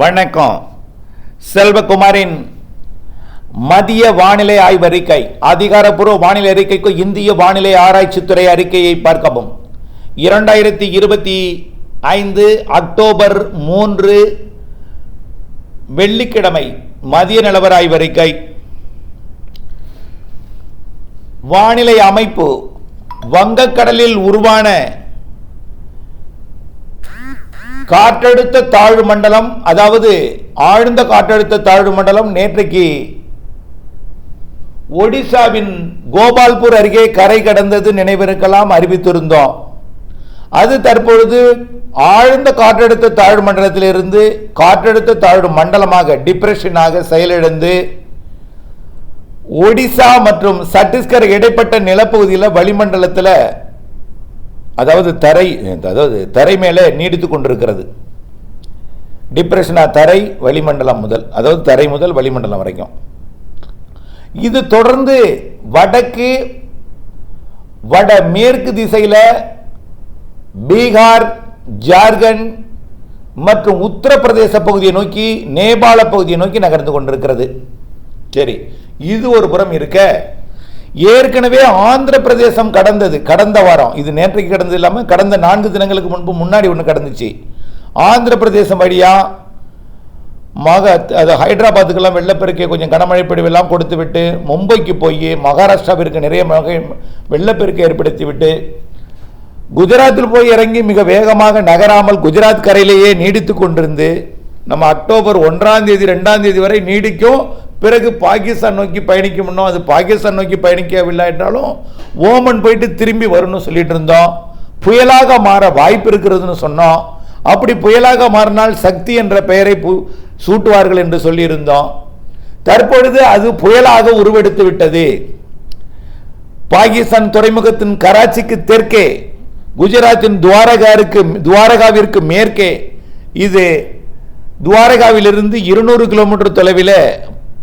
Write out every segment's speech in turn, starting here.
வணக்கம். செல்வகுமாரின் மதிய வானிலை ஆய்வறிக்கை அதிகாரப்பூர்வ வானிலை அறிக்கைக்கு இந்திய வானிலை ஆராய்ச்சித்துறை அறிக்கையை பார்க்கவும். இரண்டாயிரத்தி இருபத்தி ஐந்து அக்டோபர் மூன்று வெள்ளிக்கிழமை மதிய நிலவர ஆய்வறிக்கை வானிலை அமைப்பு வங்கக்கடலில் உருவான காற்றழுத்த தாழ்வு மண்டலம் அதாவது ஆழ்ந்த காற்றழுத்த தாழ்வு மண்டலம் நேற்றைக்கு ஒடிசாவின் கோபால்பூர் அருகே கரை கடந்தது நினைவிருக்கலாம் அறிவித்திருந்தோம். அது தற்பொழுது ஆழ்ந்த காற்றழுத்த தாழ்வு மண்டலத்திலிருந்து காற்றழுத்த தாழ்வு மண்டலமாக டிப்ரெஷனாக செயலிழந்து ஒடிசா மற்றும் சத்தீஸ்கர் இடைப்பட்ட நிலப்பகுதியில் வளிமண்டலத்தில் அதாவது தரை அதாவது தரை மேலே நீடித்து கொண்டிருக்கிறது. டிப்ரெஷனா தரை வளிமண்டலம் முதல் அதாவது தரை முதல் வளிமண்டலம் வரைக்கும். இது தொடர்ந்து வடக்கு வட மேற்கு திசையில் பீகார் ஜார்க்கண்ட் மற்றும் உத்தரப்பிரதேச பகுதியை நோக்கி நேபாள பகுதியை நோக்கி நகர்ந்து கொண்டிருக்கிறது. சரி இது ஒரு புறம் இருக்க ஏற்கனவே ஆந்திர பிரதேசம் கடந்தது கடந்த வாரம். இது நேற்றைக்கு கடந்தது இல்லாமல் கடந்த நான்கு தினங்களுக்கு முன்பு முன்னாடி ஒன்று கடந்துச்சு. ஆந்திர பிரதேசம் வழியாக மக அது ஹைதராபாத்துக்கெல்லாம் வெள்ளப்பெருக்கை கொஞ்சம் கனமழை பொழிவெல்லாம் கொடுத்து விட்டு மும்பைக்கு போய் மகாராஷ்டிராவிற்கு நிறைய மகை வெள்ளப்பெருக்கை ஏற்படுத்தி விட்டு குஜராத்தில் போய் இறங்கி மிக வேகமாக நகராமல் குஜராத் கரையிலேயே நீடித்து கொண்டிருந்து நம்ம அக்டோபர் ஒன்றாம் தேதி ரெண்டாம் தேதி வரை நீடிக்கும் பிறகு பாகிஸ்தான் நோக்கி பயணிக்கும்னோ அது பாகிஸ்தான் நோக்கி பயணிக்கவில்லை என்றாலும் ஓமன் போயிட்டு திரும்பி வரும்னு சொல்லிட்டு இருந்தோம். புயலாக மாற வாய்ப்பு இருக்கிறதுன்னு சொன்னோம். அப்படி புயலாக மாறினால் சக்தி என்ற பெயரை பு- சூட்டுவார்கள் என்று சொல்லியிருந்தோம். தற்பொழுது அது புயலாக உருவெடுத்து விட்டது. பாகிஸ்தான் துறைமுகத்தின் கராச்சிக்கு தெற்கே குஜராத்தின் துவாரகாருக்கு துவாரகாவிற்கு மேற்கே இது துவாரகாவிலிருந்து இருநூறு கிலோமீட்டர் தொலைவில்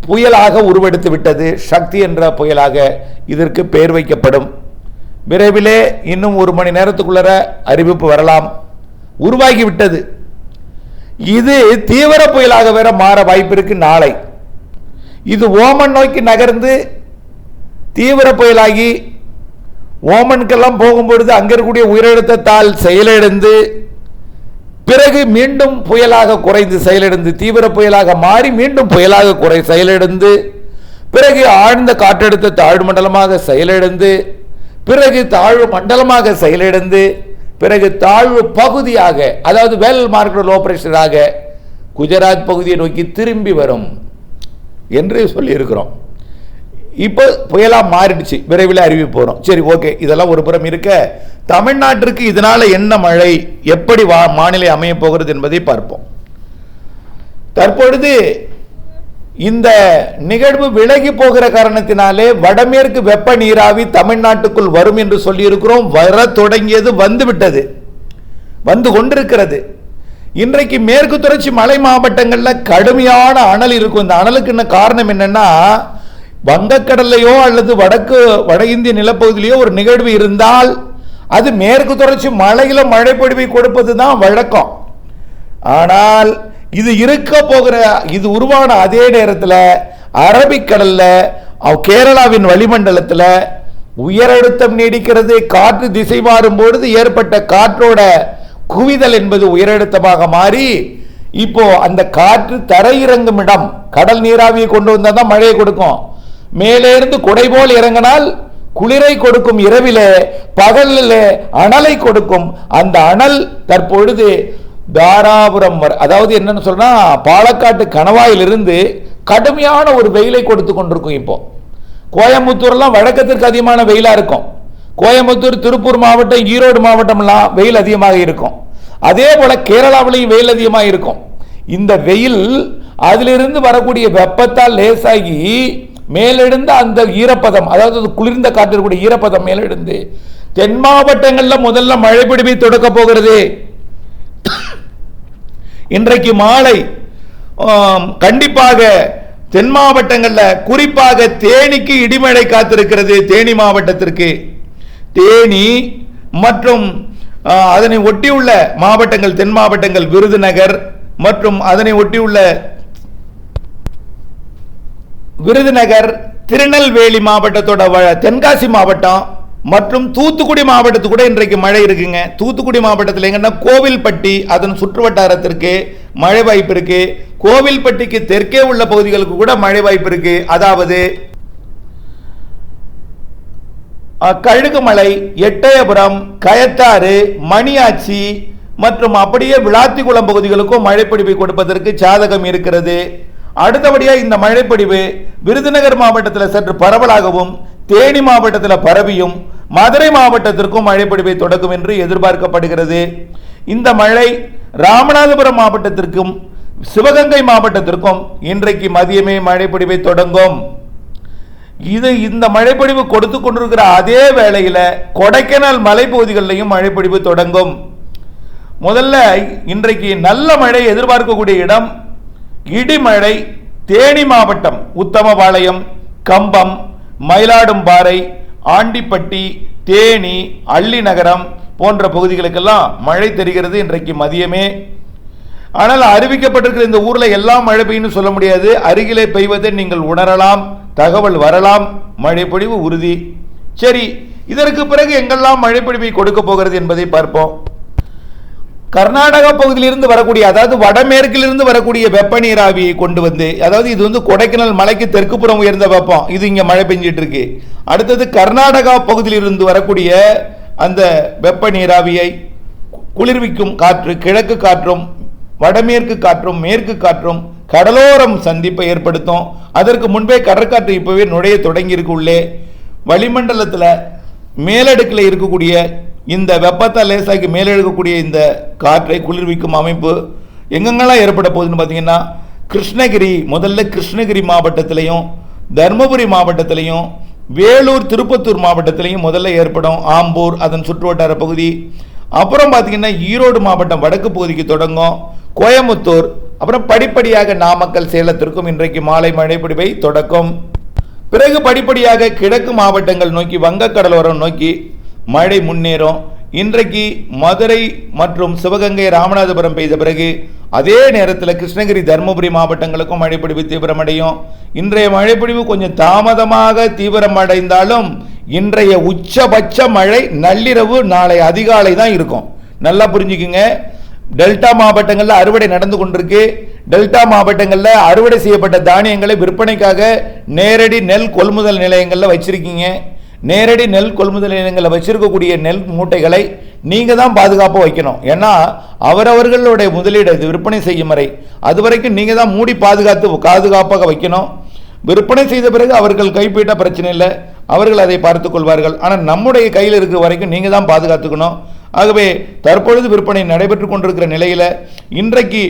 புயலாக உருவெடுத்து விட்டது. சக்தி என்ற புயலாக இதற்கு பெயர் வைக்கப்படும். விரைவிலே இன்னும் ஒரு மணி நேரத்துக்குள்ளர அறிவிப்பு வரலாம். உருவாகிவிட்டது இது தீவிர புயலாக வேற மாற வாய்ப்பிருக்கு நாளை. இது ஓமன் நோக்கி நகர்ந்து தீவிர புயலாகி ஓமனுக்கெல்லாம் போகும்பொழுது அங்கே இருக்கக்கூடிய உயிரிழத்தத்தால் செயலிழந்து பிறகு மீண்டும் புயலாக குறைந்து செயலிழந்து தீவிர புயலாக மாறி மீண்டும் புயலாக குறை செயலிழந்து பிறகு ஆழ்ந்த காற்றழுத்த தாழ்வு மண்டலமாக செயலிழந்து பிறகு தாழ்வு மண்டலமாக செயலிழந்து பிறகு தாழ்வு பகுதியாக அதாவது வேல் மார்க்கெட் ஆபரேஷனாக குஜராத் பகுதியை நோக்கி திரும்பி வரும் என்று சொல்லியிருக்கிறோம். இப்போ புயலாக மாறிடுச்சு. விரைவில் அறிவிப்பு வரும். சரி ஓகே. இதெல்லாம் ஒரு புறம் இருக்க. தமிழ்நாட்டிற்கு இதனால் என்ன மழை? எப்படி வா மாநிலை அமையப் போகிறது என்பதை பார்ப்போம். தற்பொழுது இந்த நிகழ்வு விலகி போகிற காரணத்தினாலே வடமேற்கு வெப்ப நீராவி தமிழ்நாட்டுக்குள் வரும் என்று சொல்லியிருக்கிறோம். வர தொடங்கியது வந்து விட்டது வந்து கொண்டிருக்கிறது. இன்றைக்கு மேற்கு தொடர்ச்சி மலை மாவட்டங்களில் கடுமையான அனல் இருக்கும். இந்த அனலுக்கு என்ன காரணம் என்னென்னா வங்கக்கடல்லையோ அல்லது வடக்கு வட இந்திய நிலப்பகுதியிலையோ ஒரு நிகழ்வு இருந்தால் அது மேற்கு தொடர்ச்சி மலையில மழைப்பொடிவை கொடுப்பது தான் வழக்கம். ஆனால் இது இருக்க போகிற இது உருவான அதே நேரத்தில் அரபிக்கடல்ல கேரளாவின் வளிமண்டலத்தில் உயரழுத்தம் நீடிக்கிறது காற்று திசை மாறும் பொழுது ஏற்பட்ட காற்றோட குவிதல் என்பது உயரழுத்தமாக மாறி இப்போ அந்த காற்று தரையிறங்கும் இடம் கடல் நீராவியை கொண்டு வந்தால் தான் மழையை கொடுக்கும். மேலே இருந்து குடை போல் இறங்கினால் குளிரை கொடுக்கும் இரவிலே பகலிலே அனலை கொடுக்கும். அந்த அனல் தற்பொழுது தாராபுரம் அதாவது என்னன்னு சொன்னா பாலக்காட்டு கணவாயிலிருந்து கடுமையான ஒரு வெயிலை கொடுத்து கொண்டிருக்கும் இப்போ. கோயம்புத்தூர்லாம் வழக்கத்திற்கு அதிகமான வெயிலா இருக்கும். கோயம்புத்தூர் திருப்பூர் மாவட்டம் ஈரோடு மாவட்டம்லாம் வெயில் அதிகமாக இருக்கும். அதே போல கேரளாவிலையும் வெயில் அதிகமாக இருக்கும். இந்த வெயில் அதிலிருந்து வரக்கூடிய வெப்பத்தால் லேசாகி மேலெழுந்த அந்த ஈரப்பதம் அதாவது குளிர்ந்த காற்றிற்குரிய ஈரப்பதம் மேலெழுந்து தென் மாவட்டங்களில் முதல்ல மழை பிடிப்பை தொடக்க போகிறது. இன்றைக்கு மாலை கண்டிப்பாக தென் மாவட்டங்களில் குறிப்பாக தேனிக்கு இடிமழை காத்திருக்கிறது தேனி மாவட்டத்திற்கு. தேனி மற்றும் அதனை ஒட்டியுள்ள மாவட்டங்கள் தென் மாவட்டங்கள் விருதுநகர் மற்றும் அதனை ஒட்டியுள்ள விருதுநகர் திருநெல்வேலி மாவட்டத்தோட தென்காசி மாவட்டம் மற்றும் தூத்துக்குடி மாவட்டத்துக்கு கூட இன்றைக்கு மழை இருக்குங்க. தூத்துக்குடி மாவட்டத்தில் எங்கன்னா கோவில்பட்டி அதன் சுற்றுவட்டாரத்திற்கு மழை வாய்ப்பு இருக்கு. கோவில்பட்டிக்கு தெற்கே உள்ள பகுதிகளுக்கு கூட மழை வாய்ப்பு இருக்கு. அதாவது கழுகுமலை எட்டயபுரம் கயத்தாறு மணியாச்சி மற்றும் அப்படியே விளாத்திக்குளம் பகுதிகளுக்கும் மழைப்பிடிவை கொடுப்பதற்கு சாதகம் இருக்கிறது. அடுத்தபடியாக இந்த மழைப்பிடிவு விருதுநகர் மாவட்டத்தில் சற்று பரவலாகவும் தேனி மாவட்டத்தில் பரவியும் மதுரை மாவட்டத்திற்கும் மழைப்பிடிவை தொடக்கும் என்று எதிர்பார்க்கப்படுகிறது. இந்த மழை ராமநாதபுரம் மாவட்டத்திற்கும் சிவகங்கை மாவட்டத்திற்கும் இன்றைக்கு மதியமே மழைப்பிடிவை தொடங்கும். இது இந்த மழைப்பொழிவு கொடுத்து கொண்டிருக்கிற அதே வேளையில் கொடைக்கானல் மலைப்பகுதிகளிலையும் மழைப்பொழிவு தொடங்கும். முதல்ல இன்றைக்கு நல்ல மழை எதிர்பார்க்கக்கூடிய இடம் இடிமழை தேனி மாவட்டம் உத்தமபாளையம் கம்பம் மயிலாடும்பாறை ஆண்டிப்பட்டி தேனி அள்ளி நகரம் போன்ற பகுதிகளுக்கெல்லாம் மழை தெரிகிறது இன்றைக்கு மதியமே. ஆனால் அறிவிக்கப்பட்டிருக்கிற இந்த ஊரில் எல்லாம் மழை பெய்யும் சொல்ல முடியாது. அருகிலே பெய்வதை நீங்கள் உணரலாம் தகவல் வரலாம். மழைப்பொழிவு உறுதி. சரி இதற்கு பிறகு எங்கெல்லாம் மழைப்பொழிவை கொடுக்க போகிறது என்பதை பார்ப்போம். கர்நாடகா பகுதியிலிருந்து வரக்கூடிய அதாவது வடமேற்கிலிருந்து வரக்கூடிய வெப்ப நீராவியை கொண்டு வந்து அதாவது இது வந்து கொடைக்கானல் மலைக்கு தெற்கு புறம் உயர்ந்த வெப்பம். இது இங்கே மழை பெஞ்சிட்டு இருக்கு அடுத்தது கர்நாடகா பகுதியிலிருந்து வரக்கூடிய அந்த வெப்ப நீராவியை குளிர்விக்கும் காற்று கிழக்கு காற்றும் வடமேற்கு காற்றும் மேற்கு காற்றும் கடலோரம் சந்திப்பை ஏற்படுத்தும். அதற்கு முன்பே கடற்காற்று இப்போவே நுழைய தொடங்கி உள்ளே. வளிமண்டலத்தில் மேலடுக்கில் இருக்கக்கூடிய இந்த வெப்பத்தை லேசாக்கி மேலெடுக்கக்கூடிய இந்த காற்றை குளிர்விக்கும் அமைப்பு எங்கெங்கெல்லாம் ஏற்பட போகுதுன்னு பார்த்தீங்கன்னா கிருஷ்ணகிரி முதல்ல கிருஷ்ணகிரி மாவட்டத்திலையும் தருமபுரி மாவட்டத்திலையும் வேலூர் திருப்பத்தூர் மாவட்டத்திலையும் முதல்ல ஏற்படும் ஆம்பூர் அதன் சுற்றுவட்டார பகுதி. அப்புறம் பார்த்தீங்கன்னா ஈரோடு மாவட்டம் வடக்கு பகுதிக்கு தொடங்கும் கோயம்புத்தூர் அப்புறம் படிப்படியாக நாமக்கல் சேலத்திற்கும் இன்றைக்கு மாலை மழைப்பிடிவை தொடக்கும். பிறகு படிப்படியாக கிழக்கு மாவட்டங்கள் நோக்கி வங்கக்கடலோரம் நோக்கி மழை முன்னேறும். இன்றைக்கு மதுரை மற்றும் சிவகங்கை ராமநாதபுரம் பெய்த பிறகு அதே நேரத்தில் கிருஷ்ணகிரி தருமபுரி மாவட்டங்களுக்கும் மழைப்பிடிவு தீவிரமடையும். இன்றைய மழைப்பிடிவு கொஞ்சம் தாமதமாக தீவிரமடைந்தாலும் இன்றைய உச்சபட்ச மழை நள்ளிரவு நாளை அதிகாலை தான் இருக்கும். நல்லா புரிஞ்சுக்குங்க. டெல்டா மாவட்டங்களில் அறுவடை நடந்து கொண்டிருக்கு. டெல்டா மாவட்டங்களில் அறுவடை செய்யப்பட்ட தானியங்களை விற்பனைக்காக நேரடி நெல் கொள்முதல் நிலையங்களில் வச்சிருக்கீங்க. நேரடி நெல் கொள்முதல் நிலையங்களில் வச்சிருக்கக்கூடிய நெல் மூட்டைகளை நீங்கள் தான் பாதுகாப்பாக வைக்கணும். ஏன்னா அவரவர்களுடைய முதலீடு இது விற்பனை செய்யும் வரை. அது வரைக்கும் நீங்கள் தான் மூடி பாதுகாத்து பாதுகாப்பாக வைக்கணும். விற்பனை செய்த பிறகு அவர்கள் கைப்பீட்ட பிரச்சனை இல்லை. அவர்கள் அதை பார்த்து கொள்வார்கள். ஆனால் நம்முடைய கையில் இருக்கிற வரைக்கும் நீங்கள் தான் பாதுகாத்துக்கணும். ஆகவே தற்பொழுது விற்பனை நடைபெற்று கொண்டிருக்கிற நிலையில் இன்றைக்கு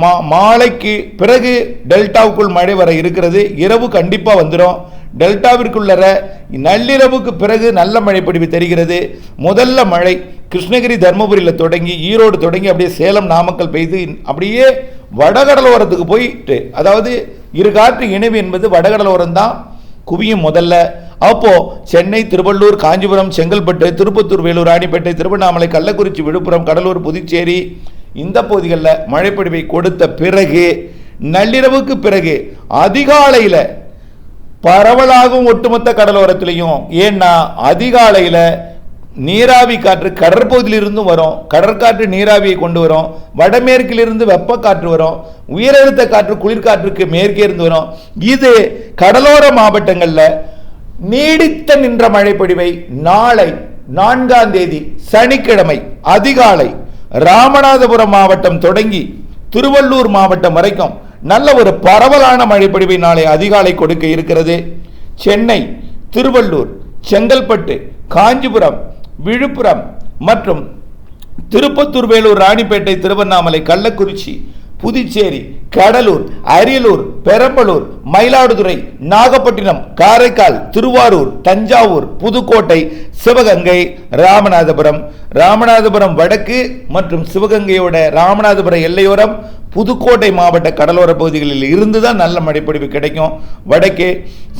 மா மாலைக்கு பிறகு டெல்டாவுக்குள் மழை வர இருக்கிறது. இரவு கண்டிப்பாக வந்துடும் டெல்டாவிற்குள்ளற நள்ளிரவுக்கு பிறகு நல்ல மழை பொழிவு தெரிகிறது. முதல்ல மழை கிருஷ்ணகிரி தருமபுரியில் தொடங்கி ஈரோடு தொடங்கி அப்படியே சேலம் நாமக்கல் பெய்து அப்படியே வடகடலோரத்துக்கு போயிட்டு அதாவது இரு காற்று இணைவு என்பது வடகடலோரம் தான் குவியும் முதல்ல. அப்போது சென்னை திருவள்ளூர் காஞ்சிபுரம் செங்கல்பட்டு திருப்பத்தூர் வேலூர் ராணிப்பேட்டை திருவண்ணாமலை கள்ளக்குறிச்சி விழுப்புரம் கடலூர் புதுச்சேரி இந்த பகுதிகளில் மழைப்பொழிவை கொடுத்த பிறகு நள்ளிரவுக்கு பிறகு அதிகாலையில் பரவலாகவும் ஒட்டுமொத்த கடலோரத்திலையும். ஏன்னா அதிகாலையில் நீராவி காற்று கடற்பகுதியிலிருந்தும் வரும். கடற்காற்று நீராவியை கொண்டு வரும். வடமேற்கிலிருந்து வெப்ப காற்று வரும். உயரழுத்த காற்று குளிர்காற்றுக்கு மேற்கே இருந்து வரும். இது கடலோர மாவட்டங்களில் நீடித்த நின்ற மழைப்பொழிவை நாளை நான்காம் தேதி சனிக்கிழமை அதிகாலை ராமநாதபுரம் மாவட்டம் தொடங்கி திருவள்ளூர் மாவட்டம் வரைக்கும் நல்ல ஒரு பரவலான மழைப்பொழிவை நாளை அதிகாலை கொடுக்க இருக்கிறது. சென்னை திருவள்ளூர் செங்கல்பட்டு காஞ்சிபுரம் விழுப்புரம் மற்றும் திருப்பத்தூர் வேலூர் ராணிப்பேட்டை திருவண்ணாமலை கள்ளக்குறிச்சி புதுச்சேரி கடலூர் அரியலூர் பெரம்பலூர் மயிலாடுதுறை நாகப்பட்டினம் காரைக்கால் திருவாரூர் தஞ்சாவூர் புதுக்கோட்டை சிவகங்கை ராமநாதபுரம். ராமநாதபுரம் வடக்கு மற்றும் சிவகங்கையோட ராமநாதபுரம் எல்லையோரம் புதுக்கோட்டை மாவட்ட கடலோர பகுதிகளில் இருந்து தான் நல்ல மழைப்பொழிவு கிடைக்கும். வடக்கே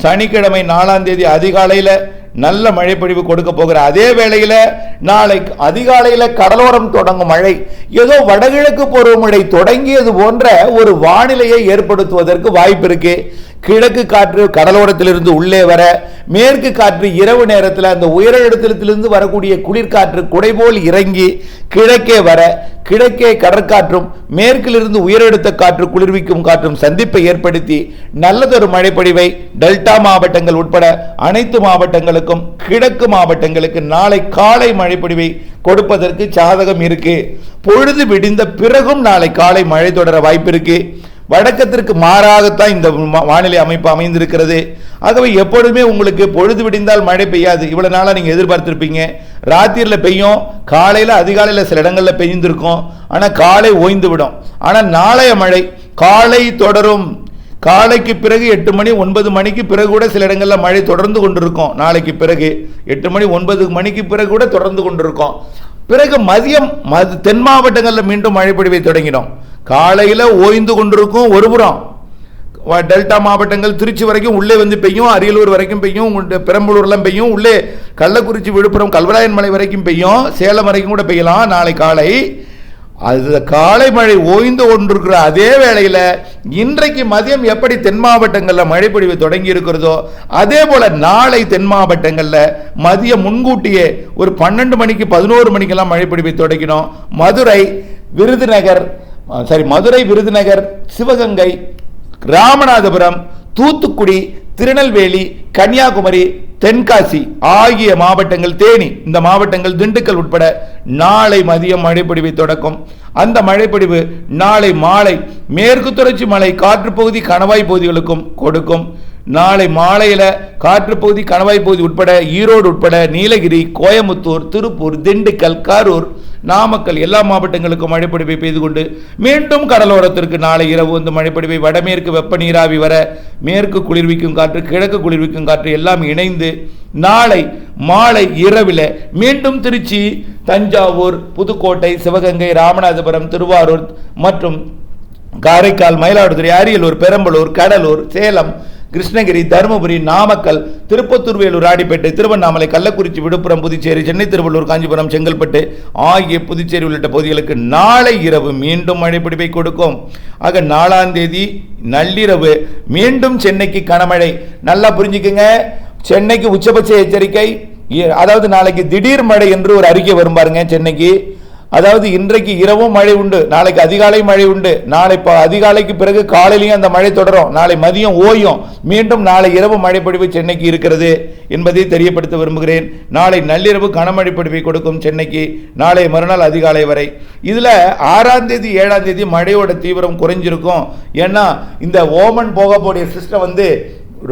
சனிக்கிழமை நாலாம் தேதி அதிகாலையில் நல்ல மழை பொழிவு கொடுக்க போகிற அதே வேளையில் நாளை அதிகாலையில் கடலோரம் தொடங்கும் மழை. ஏதோ வடகிழக்கு பருவமழை தொடங்கியது போன்ற ஒரு வானிலையை ஏற்படுத்துவதற்கு வாய்ப்பு இருக்குது கிழக்கு காற்று கடலோரத்திலிருந்து உள்ளே வர மேற்கு காற்று இரவு நேரத்தில் அந்த உயரழுத்தத்திலிருந்து வரக்கூடிய குளிர்காற்று குடைபோல் இறங்கி கிழக்கே வர கிழக்கே கடற்காற்றும் மேற்கிலிருந்து உயரழுத்த காற்று குளிர்விக்கும் காற்றும் சந்திப்பை ஏற்படுத்தி நல்லதொரு மழைப்பொழிவை டெல்டா மாவட்டங்கள் உட்பட அனைத்து மாவட்டங்களுக்கும் கிழக்கு மாவட்டங்களுக்கு நாளை காலை மழைப்பொழிவை கொடுப்பதற்கு சாதகம் இருக்கு. பொழுது விடிந்த பிறகும் நாளை காலை மழை தொடர வாய்ப்பு இருக்குது வழக்கத்திற்கு மாறாகத்தான் இந்த வானிலை அமைப்பு அமைந்திருக்கிறது. ஆகவே எப்பொழுதுமே உங்களுக்கு பொழுது விடிந்தால் மழை பெய்யாது. இவ்வளோ நாளாக நீங்கள் எதிர்பார்த்துருப்பீங்க. ராத்திரியில் பெய்யும் காலையில் அதிகாலையில் சில இடங்களில் பெய்ந்திருக்கும். ஆனால் காலை ஓய்ந்து விடும். ஆனால் நாளைய மழை காலை தொடரும். காலைக்கு பிறகு எட்டு மணி ஒன்பது மணிக்கு பிறகு கூட சில இடங்களில் மழை தொடர்ந்து கொண்டிருக்கும். நாளைக்கு பிறகு எட்டு மணி ஒன்பது மணிக்கு பிறகு கூட தொடர்ந்து கொண்டிருக்கும். பிறகு மதியம் மது தென் மாவட்டங்களில் மீண்டும் மழை பொழிவை தொடங்கிடும். காலையில் ஓய்ந்து கொண்டிருக்கும் ஒருபுறம் டெல்டா மாவட்டங்கள் திருச்சி வரைக்கும் உள்ளே வந்து பெய்யும் அரியலூர் வரைக்கும் பெய்யும் பெரம்பலூர்லாம் பெய்யும் உள்ளே கள்ளக்குறிச்சி விழுப்புரம் கல்வராயன் மலை வரைக்கும் பெய்யும் சேலம் வரைக்கும் கூட பெய்யலாம் நாளை காலை. அது காலை மழை ஓய்ந்து கொண்டிருக்கிற அதே வேளையில் இன்றைக்கு மதியம் எப்படி தென் மாவட்டங்களில் மழை பொழிவு தொடங்கி இருக்கிறதோ அதே போல் நாளை தென் மாவட்டங்களில் மதியம் முன்கூட்டியே ஒரு பன்னெண்டு மணிக்கு பதினோரு மணிக்கெல்லாம் மழை பொழிவை தொடங்கினோம். மதுரை விருதுநகர் சாரி மதுரை விருதுநகர் சிவகங்கை ராமநாதபுரம் தூத்துக்குடி திருநெல்வேலி கன்னியாகுமரி தென்காசி ஆகிய மாவட்டங்கள் தேனி இந்த மாவட்டங்கள் திண்டுக்கல் உட்பட நாளை மதியம் மழைப்பொழிவை தொடக்கும். அந்த மழைப்பொழிவு நாளை மாலை மேற்கு தொடர்ச்சி மலை காற்றுப்பகுதி கணவாய் பகுதிகளுக்கும் கொடுக்கும். நாளை மாலையில் காற்றுப்பகுதி கணவாய் பகுதி உட்பட ஈரோடு உட்பட நீலகிரி கோயமுத்தூர் திருப்பூர் திண்டுக்கல் கரூர் நாமக்கல் எல்லா மாவட்டங்களுக்கும் மழைப்பொழிவை பெய்து கொண்டு மீண்டும் கடலோரத்திற்கு நாளை இரவு வந்து மழைப்பொழிவை வடமேற்கு வெப்ப நீராவி வர மேற்கு குளிர்விக்கும் காற்று கிழக்கு குளிர்விக்கும் காற்று எல்லாம் இணைந்து நாளை மாலை இரவில் மீண்டும் திருச்சி தஞ்சாவூர் புதுக்கோட்டை சிவகங்கை ராமநாதபுரம் திருவாரூர் மற்றும் காரைக்கால் மயிலாடுதுறை அரியலூர் பெரம்பலூர் கடலூர் சேலம் கிருஷ்ணகிரி தருமபுரி நாமக்கல் திருப்பத்தூர் வேலூர் ராடிப்பேட்டை திருவண்ணாமலை கள்ளக்குறிச்சி விழுப்புரம் புதுச்சேரி சென்னை திருவள்ளூர் காஞ்சிபுரம் செங்கல்பட்டு ஆகிய புதுச்சேரி உள்ளிட்ட பகுதிகளுக்கு நாளை இரவு மீண்டும் மழை பிடிப்பை கொடுக்கும். ஆக நாலாம் தேதி நள்ளிரவு மீண்டும் சென்னைக்கு கனமழை. நல்லா புரிஞ்சுக்குங்க. சென்னைக்கு உச்சபட்ச எச்சரிக்கை. அதாவது நாளைக்கு திடீர் மழை என்று ஒரு அறிக்கை வரும் பாருங்க சென்னைக்கு. அதாவது இன்றைக்கு இரவும் மழை உண்டு நாளைக்கு அதிகாலை மழை உண்டு நாளை அதிகாலைக்கு பிறகு காலையிலையும் அந்த மழை தொடரும் நாளை மதியம் ஓயும் மீண்டும் நாளை இரவு மழைப்பொழிவு சென்னைக்கு இருக்கிறது என்பதை தெரியப்படுத்த விரும்புகிறேன். நாளை நள்ளிரவு கனமழை பொழிவை கொடுக்கும் சென்னைக்கு நாளை மறுநாள் அதிகாலை வரை. இதில் ஆறாம் தேதி ஏழாம் தேதி மழையோட தீவிரம் குறைஞ்சிருக்கும். ஏன்னா இந்த ஓமன் போகக்கூடிய சிஸ்டம் வந்து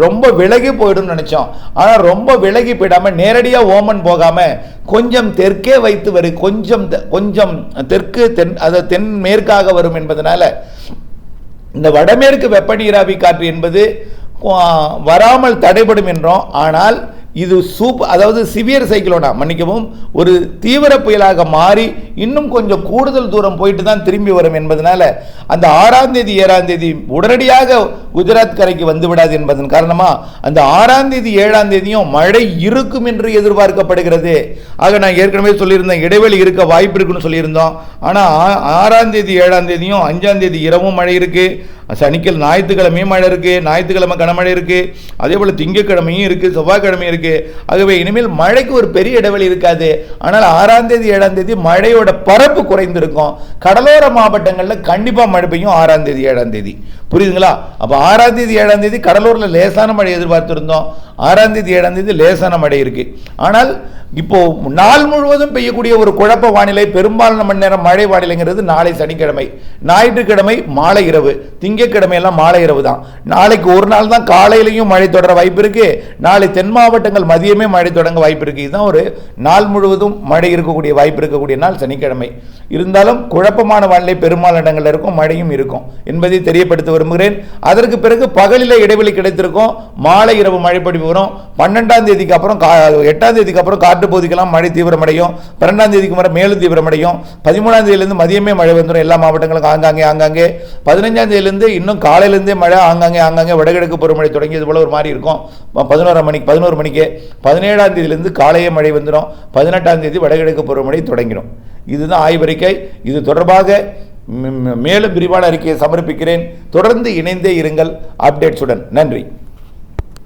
ரொம்ப விலகி போயிடும்னு நினச்சோம். ஆனால் ரொம்ப விலகி போயிடாமல் நேரடியாக ஓமன் போகாமல் கொஞ்சம் தெற்கே வைத்து வரும் கொஞ்சம் கொஞ்சம் தெற்கு தென் அது தென் மேற்காக வரும் என்பதனால இந்த வடமேற்கு வெப்ப நீராவி காற்று என்பது வராமல் தடைபடும் என்றோம். ஆனால் இது சூப் அதாவது சிவியர் சைக்கிளோனா மன்னிக்கவும் ஒரு தீவிர புயலாக மாறி இன்னும் கொஞ்சம் கூடுதல் தூரம் போயிட்டு தான் திரும்பி வரும் என்பதனால அந்த ஆறாம் தேதி ஏழாம் தேதி உடனடியாக குஜராத் கரைக்கு வந்து விடாது என்பதன் காரணமாக அந்த ஆறாம் தேதி ஏழாம் தேதியும் மழை இருக்கும் என்று எதிர்பார்க்கப்படுகிறது. ஆக நான் ஏற்கனவே சொல்லியிருந்தேன் இடைவெளி இருக்க வாய்ப்பு இருக்குன்னு சொல்லியிருந்தோம். ஆனால் ஆறாம் தேதி ஏழாம் தேதியும் அஞ்சாம் தேதி இரவும் மழை இருக்கு. சனிக்கிழமை ஞாயிற்றுக்கிழமையும் மழை இருக்கு. ஞாயிற்றுக்கிழமை கனமழை இருக்கு. அதே போல் திங்கக்கிழமையும் இருக்கு. செவ்வாய்க்கிழமையும் இருக்கு. ஆகவே இனிமேல் மழைக்கு ஒரு பெரிய இடைவெளி இருக்காது. ஆனால் ஆறாம் தேதி ஏழாம் தேதி மழையோட பரப்பு குறைந்திருக்கும். கடலோர மாவட்டங்கள்ல கண்டிப்பா மழை பெய்யும் ஆறாம் தேதி ஏழாம் தேதி. புரியுதுங்களா? அப்போ ஆறாம் தேதி ஏழாம் தேதி கடலூரில் லேசான மழை எதிர்பார்த்துருந்தோம். ஆறாம் தேதி ஏழாம் தேதி லேசான மழை இருக்கு. ஆனால் இப்போ நாள் முழுவதும் பெய்யக்கூடிய ஒரு குழப்ப வானிலை பெரும்பாலான மணி நேரம் மழை வானிலைங்கிறது நாளை சனிக்கிழமை. ஞாயிற்றுக்கிழமை மாலை இரவு. திங்கக்கிழமையெல்லாம் மாலை இரவு தான். நாளைக்கு ஒரு நாள் தான் காலையிலையும் மழை தொடர வாய்ப்பு இருக்கு. நாளை தென் மாவட்டங்கள் மதியமே மழை தொடங்க வாய்ப்பு இருக்கு. இதுதான் ஒரு நாள் முழுவதும் மழை இருக்கக்கூடிய வாய்ப்பு இருக்கக்கூடிய நாள் சனிக்கிழமை. இருந்தாலும் குழப்பமான வானிலை பெரும்பாலான இடங்களில் இருக்கும் மழையும் இருக்கும். என்பதை தெரியப்படுத்துவது விரும்புகிறேன். அதற்கு பிறகு பகலில் இடைவெளி கிடைத்திருக்கும். மாலை இரவு மழை பொழிவு வரும். பன்னெண்டாம் தேதிக்கு அப்புறம் கா எட்டாம் தேதிக்கு அப்புறம் காற்று பகுதிக்கெல்லாம் மழை தீவிரமடையும். பன்னெண்டாம் தேதிக்கு மேலே மேலும் தீவிரமடையும். பதிமூணாம் தேதியிலேருந்து மதியமே மழை வந்துடும். எல்லா மாவட்டங்களுக்கும் ஆங்காங்கே ஆங்காங்கே. பதினஞ்சாம் தேதியிலேருந்து இன்னும் காலையிலேருந்தே மழை ஆங்காங்கே ஆங்காங்கே வடகிழக்கு பருவமழை தொடங்கி இது போல ஒரு மாதிரி இருக்கும். பதினோராம் மணிக்கு பதினோரு மணிக்கு. பதினேழாம் தேதியிலேருந்து காலையே மழை வந்துடும். பதினெட்டாம் தேதி வடகிழக்கு பருவமழை தொடங்கிடும். இதுதான் ஆய்வறிக்கை. இது தொடர்பாக மேலும் விரிவான அறிக்கையை சமர்ப்பிக்கிறேன். தொடர்ந்து இணைந்தே இருங்கள். அப்டேட்ஸுடன். நன்றி.